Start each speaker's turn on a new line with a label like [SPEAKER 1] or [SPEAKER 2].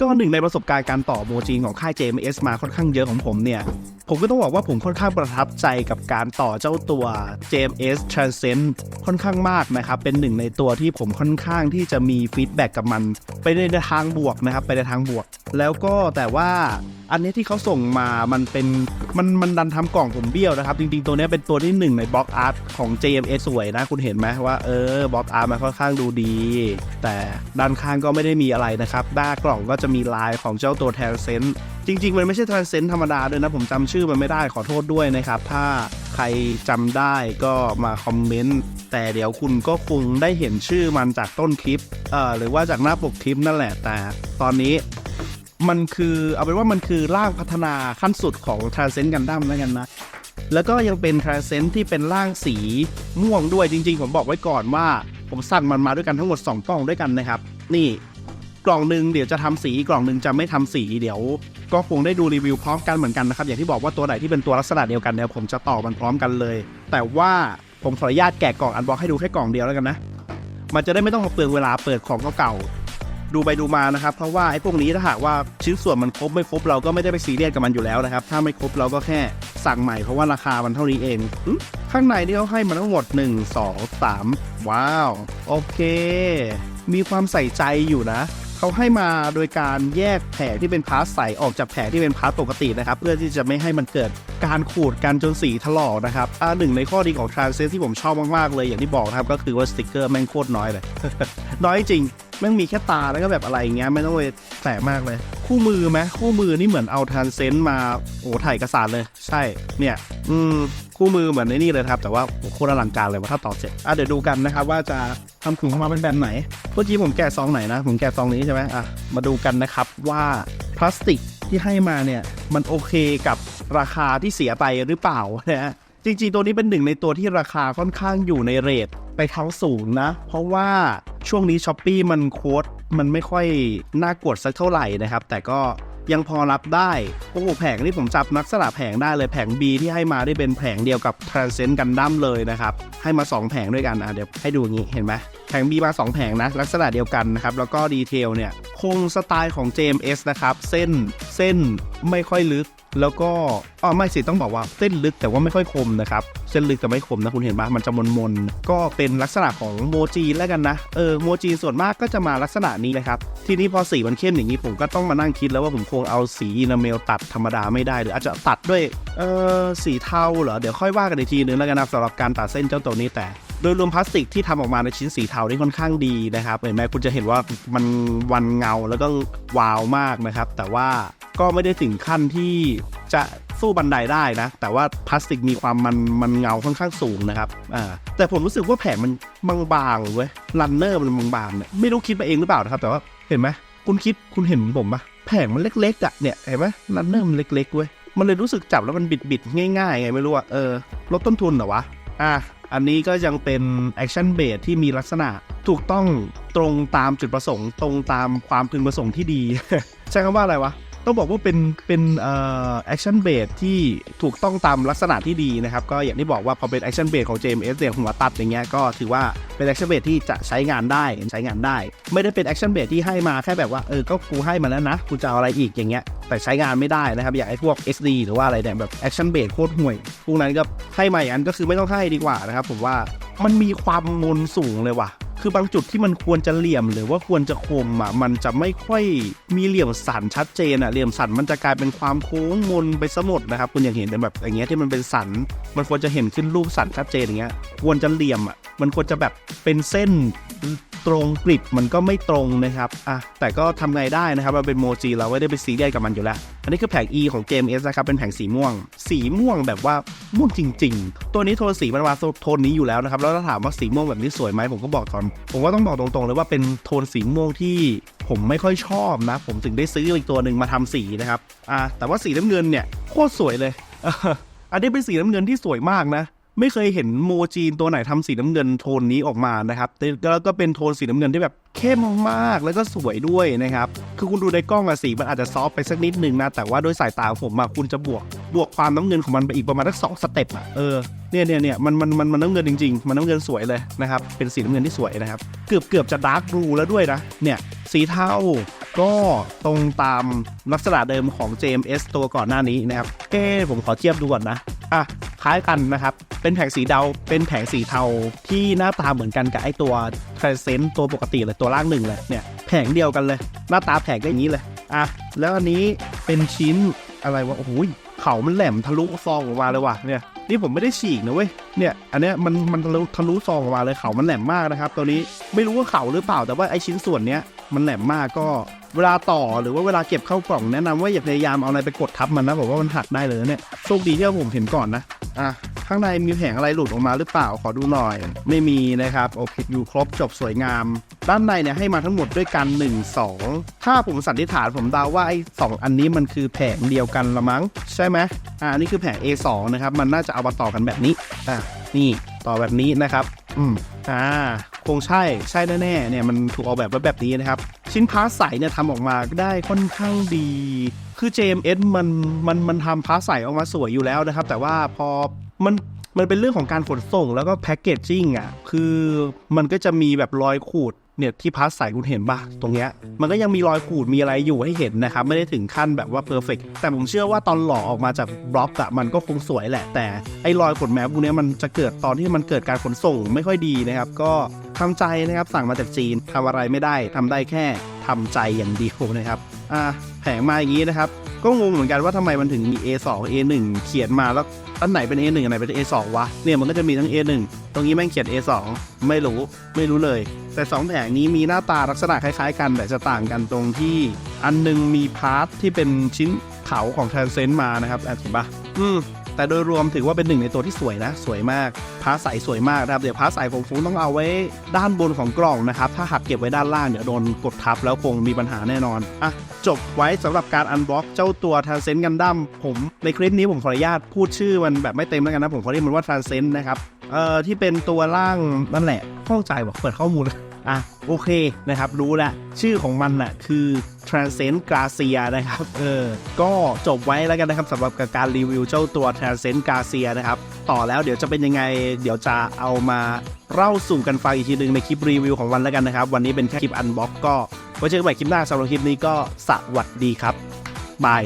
[SPEAKER 1] ก็หนึ่งในประสบการณ์การต่อโมจีนของค่าย JMS มาค่อนข้างเยอะของผมเนี่ย ผมก็ต้องบอกว่าผมค่อนข้างประทับใจกับการต่อเจ้าตัว JMS Transcend ค่อนข้างมากนะครับ เป็นหนึ่งในตัวที่ผมค่อนข้างที่จะมีฟีดแบ็กกับมัน ไปในทางบวกนะครับ ไปในทางบวก แล้วก็แต่ว่า อันนี้ที่เขาส่งมามันเป็นมันมันดันทำกล่องผมเบี้ยวนะครับ จริงๆ ตัวนี้เป็นตัวที่หนึ่งในบล็อกอาร์ตของ JMS สวยนะ คุณเห็นไหมว่าเออบล็อกอาร์ตมันค่อนข้างดูดี แต่ด้านข้างก็ไม่ได้มีอะไรนะครับหน้ากล่องก็จะมีลายของเจ้าตัวแทนเซนจริง ๆ มันไม่ใช่ Transcend ธรรมดาด้วยนะ ผมจำชื่อมันไม่ได้ขอโทษด้วยนะครับ ถ้าใครจำได้ก็มาคอมเมนต์แต่เดี๋ยวคุณก็คงได้เห็นชื่อมันจากต้นคลิปเอ่อหรือว่าจากหน้าปกคลิปนั่นแหละแต่ตอนนี้ มันคือเอาเป็นว่ามันคือร่างพัฒนาขั้นสุดของ Transcend Gundam แล้วกันนะ แล้วก็ยังเป็น Transcend ที่เป็นร่างสีม่วงด้วยจริง ๆ ผมบอกไว้ก่อนว่า ผมสั่งมันมาด้วยกันทั้งหมด 2 กล่องด้วยกันนะครับ นี่กล่องหนึ่งเดี๋ยวจะทำสีกล่องหนึ่งจะไม่ทำสีเดี๋ยว ก็คงได้ดูรีวิวพร้อมกันเหมือนกันนะครับอย่างที่บอกว่าตัวไหนที่เป็นตัวลักษณะเดียวกันเนี่ยผมจะต่อมันพร้อมกันเลย แต่ว่าผมขออนุญาตแกะกล่องอันบ็อกให้ดูแค่กล่องเดียวแล้วกันนะ มันจะได้ไม่ต้องมาเปลืองเวลาเปิดของเก่าๆ ดูไปดูมานะครับ เพราะว่าไอ้พวกนี้ถ้าหากว่าชิ้นส่วนมันครบไม่ครบเราก็ไม่ได้ไปซีเรียสกับมันอยู่แล้วนะครับ ถ้าไม่ครบเราก็แค่สั่งใหม่เพราะว่าราคามันเท่านี้เอง ข้างในนี่เขาให้มาทั้งหมด 1 2 3 ว้าว โอเค มีความใส่ใจอยู่นะเขาให้มาโดยการแยกแผงที่เป็นพาร์ทใสออกจากแผงที่เป็นพาร์ทปกตินะครับ เพื่อที่จะไม่ให้มันเกิดการขูดกันจนสีถลอกนะครับอ่าหนึ่งในข้อดีของ Transcend ที่ผมชอบมากๆเลยอย่างที่บอกครับก็คือว่าสติกเกอร์แม่งโคตรน้อยเลย น้อยจริง แม่งมีแค่ตาแล้วก็แบบอะไรอย่างเงี้ยไม่ต้องไปแตะมากเลย คู่มือไหมคู่มือนี่เหมือนเอา Transcend มาโอ้ถ่ายเอกสารเลย ใช่เนี่ย อืมคู่มือเหมือนในนี่เลยครับ แต่ว่าโอ้โคตรอลังการเลยว่าถ้าต่อเสร็จอะเดี๋ยวดูกันนะครับว่าจะทำถุงออกมาเป็นแบบไหนเมื่อกี้ผมแกะซองไหนนะผมแกะซองนี้ใช่ไหมอะมาดูกันนะครับว่าพลาสติกที่ให้มาเนี่ยมันโอเคกับราคาที่เสียไปหรือเปล่านะฮะ จริงๆ ตัวนี้เป็นหนึ่งในตัวที่ราคาค่อนข้างอยู่ในเรทไปเท้าสูงนะ เพราะว่าช่วงนี้ช้อปปีมันโค้ดมันไม่ค่อยน่ากดสักเท่าไหร่นะครับ แต่ก็ยังพอรับได้โอ้โหแผงนี่ผมจับลักษณะแผงได้เลยแผง B ที่ให้มาได้เป็นแผงเดียวกับ Transcend Gundam เลยนะครับ ให้มา 2 แผงด้วยกันอะเดี๋ยวให้ดูอย่างนี้เห็นไหมแผง B มา 2 แผงนะ ลักษณะเดียวกันนะครับ แล้วก็ดีเทลเนี่ย คงสไตล์ของ JMS นะครับ เส้นเส้นไม่ค่อยลึก แล้วก็อ๋อไม่สิต้องบอกว่าเส้นลึกแต่ว่าไม่ค่อยคมนะครับ เส้นลึกแต่ไม่คมนะคุณเห็นปะมันจะมนมนก็เป็นลักษณะของโมจีแล้วกันนะเออโมจีส่วนมากก็จะมาลักษณะนี้นะครับ ทีนี้พอสีมันเข้มอย่างนี้ผมก็ต้องมานั่งคิดแล้วว่าผมคงเอาสีอินาเมลตัดธรรมดาไม่ได้หรืออาจจะตัดด้วยเออสีเทาเหรอเดี๋ยวค่อยว่ากันอีกทีนึงแล้วกันนะสำหรับการตัดเส้นเจ้าตัวนี้แต่ โดยรวมพลาสติกที่ทำออกมาในชิ้นสีเทานี่ค่อนข้างดีนะครับเห็นไหมคุณจะเห็นว่ามันวันเงาแล้วก็วาวมากนะครับ แต่ว่าก็ไม่ได้ถึงขั้นที่จะสู้บันไดได้นะ แต่ว่าพลาสติกมีความมันมันเงาค่อนข้างสูงนะครับอ่าแต่ผมรู้สึกว่าแผงมันบางๆเว้ยรันเนอร์มันบางๆเนี่ยไม่รู้คิดมาเองหรือเปล่านะครับ แต่ว่าเห็นไหมคุณคิดคุณเห็นเหมือนผมปะแผงมันเล็กๆอะเนี่ยเห็นไหมรันเนอร์มันเล็กๆเว้ยมันเลยรู้สึกจับแล้วมันบิดๆง่ายๆไงไม่รู้อะเออลดต้นทุนเหรอวะ อะอันนี้ก็ยังเป็นแอคชั่นเบสที่มีลักษณะถูกต้องตรงตามจุดประสงค์ ตรงตามความพึงประสงค์ที่ดี ใช้คำว่าอะไรวะ ต้องบอกว่าเป็นเป็นแอคชั่นเบสที่ถูกต้องตามลักษณะที่ดีนะครับ ก็อย่างที่บอกว่าพอเป็นแอคชั่นเบสของ JMS เนี่ยหัวตัดอย่างเงี้ยก็ถือว่าเป็นแอคชั่นเบสที่จะใช้งานได้ใช้งานได้ ไม่ได้เป็นแอคชั่นเบสที่ให้มาแค่แบบว่าเออก็กูให้มาแล้วนะกูจะเอาอะไรอีกอย่างเงี้ยแต่ใช้งานไม่ได้นะครับ อย่างไอ้พวก SD หรือว่าอะไรเนี่ยแบบแอคชั่นเบสโคตรห่วย พวกนั้นก็ให้มาอย่างนั้นก็คือไม่ต้องให้ดีกว่านะครับผมว่ามันมีความมนสูงเลยว่ะ คือบางจุดที่มันควรจะเหลี่ยมหรือว่าควรจะคมอะมันจะไม่ค่อยมีเหลี่ยมสันชัดเจนอะเหลี่ยมสันมันจะกลายเป็นความโค้งมนไปซะหมดนะครับคุณอย่างเห็นแบบอย่างเงี้ยที่มันเป็นสัน มันควรจะเห็นขึ้นรูปสันชัดเจนอย่างเงี้ยควรจะเหลี่ยมอะมันควรจะแบบเป็นเส้น ตรงกริบมันก็ไม่ตรงนะครับอะแต่ก็ทำไงได้นะครับมันเป็นโมจิเราไม่ได้ไปซีเรียสกับมันอยู่แล้ว อันนี้คือแผง E ของ JMS นะครับเป็นแผงสีม่วง สีม่วงแบบว่าม่วงจริง ๆ ตัวนี้โทนสีมันมาโทนนี้อยู่แล้วนะครับแล้วถ้าถามว่าสีม่วงแบบนี้สวยไหมผมก็บอกก่อน ผมก็ต้องบอกตรงๆเลยว่าเป็นโทนสีม่วงที่ผมไม่ค่อยชอบนะ ผมถึงได้ซื้ออีกตัวหนึ่งมาทำสีนะครับอ่าแต่ว่าสีน้ำเงินเนี่ยโคตรสวยเลยอันนี้เป็นสีน้ำเงินที่สวยมากนะ ไม่เคยเห็นโมจีนตัวไหนทำสีน้ำเงินโทนนี้ออกมานะครับแล้วก็เป็นโทนสีน้ำเงินที่แบบเข้มมากแล้วก็สวยด้วยนะครับ คือคุณดูในกล้องอะสีมันอาจจะซอฟไปสักนิดนึงนะ แต่ว่าด้วยสายตาผมอะคุณจะบวกบวกความน้ำเงินของมันไปอีกประมาณสักสองสเต็ปอะเออเนี่ยเนี่ยเนี่ยมันมันมันมันน้ำเงินจริงๆ มันน้ำเงินสวยเลยนะครับ เป็นสีน้ำเงินที่สวยนะครับ เกือบเกือบจะดาร์กบลูแล้วด้วยนะ เนี่ยสีเทาก็ตรงตามลักษณะเดิมของ JMS ตัวก่อนหน้านี้นะครับ เอ้ผมขอเทียบดูก่อนนะ อะ ล้ายกันนะครับ เป็นแผงสีดาเป็นแผงสีเทาที่หน้าตาเหมือนกันกับไอตัว Transcend ตัวปกติเลยตัวล่างหนึ่งเลยเนี่ยแผงเดียวกันเลย หน้าตาแผงก็อย่างนี้เลยอะแล้วอันนี้เป็นชิ้นอะไรวะโอ้ยเขามันแหลมทะลุซองออกมาเลยว่ะเนี่ยนี่ผมไม่ได้ฉีกนะเว้ย เนี่ย อันเนี้ยมันมันทะลุทะลุซองออกมาเลยเขามันแหลมมากนะครับ ตัวนี้ไม่รู้ว่าเขาหรือเปล่า แต่ว่าไอชิ้นส่วนเนี้ยมันแหลมมากก็เวลาต่อหรือว่าเวลาเก็บเข้ากล่องแนะนำว่าอย่าพยายามเอาอะไรไปกดทับมันนะผมว่ามันหักได้เลยเนี่ย โชคดีที่ผมเห็นก่อนนะ อะข้างในมีแผงอะไรหลุดออกมาหรือเปล่าขอดูหน่อย ไม่มีนะครับโอเคอยู่ครบจบสวยงาม ด้านในเนี่ยให้มาทั้งหมดด้วยกัน 1 2 ถ้าผมสันนิษฐานผมเดาว่าไอ้สองอันนี้มันคือแผงเดียวกันละมั้ง ใช่ไหมอ่านี่คือแผง A2 นะครับ มันน่าจะเอามาต่อกันแบบนี้อะนี่ต่อแบบนี้นะครับ อืมอ่า คงใช่ใช่แน่ๆเนี่ยมันถูกออกแบบไว้แบบนี้นะครับ ชิ้นพาร์ใสเนี่ยทำออกมาได้ค่อนข้างดี คือ JMS มันมันมันทำพาร์ใสออกมาสวยอยู่แล้วนะครับ แต่ว่าพอมันมันเป็นเรื่องของการขนส่งแล้วก็แพ็กเกจจิ้งอะคือมันก็จะมีแบบรอยขูด เนี่ยที่พาร์ทใสคุณเห็นปะตรงเนี้ยมันก็ยังมีรอยขูดมีอะไรอยู่ให้เห็นนะครับ ไม่ได้ถึงขั้นแบบว่าเพอร์เฟกแต่ผมเชื่อว่าตอนหล่อออกมาจากบล็อกอะมันก็คงสวยแหละ แต่ไอ้รอยขนแมพพวกเนี้ยมันจะเกิดตอนที่มันเกิดการขนส่งไม่ค่อยดีนะครับ ก็ทำใจนะครับสั่งมาจากจีนทำอะไรไม่ได้ทำได้แค่ทำใจอย่างเดียวนะครับอ่าแผงมาอย่างนี้นะครับ ก็งงเหมือนกันว่าทำไมมันถึงมี A2 A1 เขียนมาแล้ว อันไหนเป็น A1 อันไหนเป็น A2 วะ เนี่ยมันก็จะมีทั้ง A1 ตรงนี้แม่งเขียน A2 ไม่รู้ไม่รู้เลย แต่ 2 แผงนี้มีหน้าตาลักษณะคล้ายๆ กัน แต่จะต่างกันตรงที่อันหนึงมีพาร์ทที่เป็นชิ้นเขาของ Transcend มานะครับอะเห็นปะอืม แต่โดยรวมถือว่าเป็นหนึ่งในตัวที่สวยนะ สวยมากพาร์ทใสสวยมากนะครับเดี๋ยวพาร์ทใสผมคงต้องเอาไว้ด้านบนของกล่องนะครับ ถ้าหักเก็บไว้ด้านล่างเดี๋ยวโดนกดทับแล้วคงมีปัญหาแน่นอนอะจบไว้สำหรับการอันบล็อกเจ้าตัว Transcend Gundam ผมในคลิปนี้ผมขออนุญาตพูดชื่อมันแบบไม่เต็มแล้วกันนะผมขอเรียกมันว่า Transcend นะครับเอ่อที่เป็นตัวล่างนั่นแหละข้องใจบอกเปิดข้อมูล อะโอเคนะครับ รู้แล้วชื่อของมันน่ะคือ Transcend Garcia นะครับเออก็จบไว้แล้วกันนะครับสำหรับการรีวิวเจ้าตัว Transcend Garcia นะครับ ต่อแล้วเดี๋ยวจะเป็นยังไง เดี๋ยวจะเอามาเล่าสู่กันฟังอีกทีหนึ่งในคลิปรีวิวของวันแล้วกันนะครับ วันนี้เป็นแค่คลิปอันบ็อกก็ไว้เจอกันใหม่คลิปหน้าสำหรับคลิปนี้ก็สวัสดีครับบาย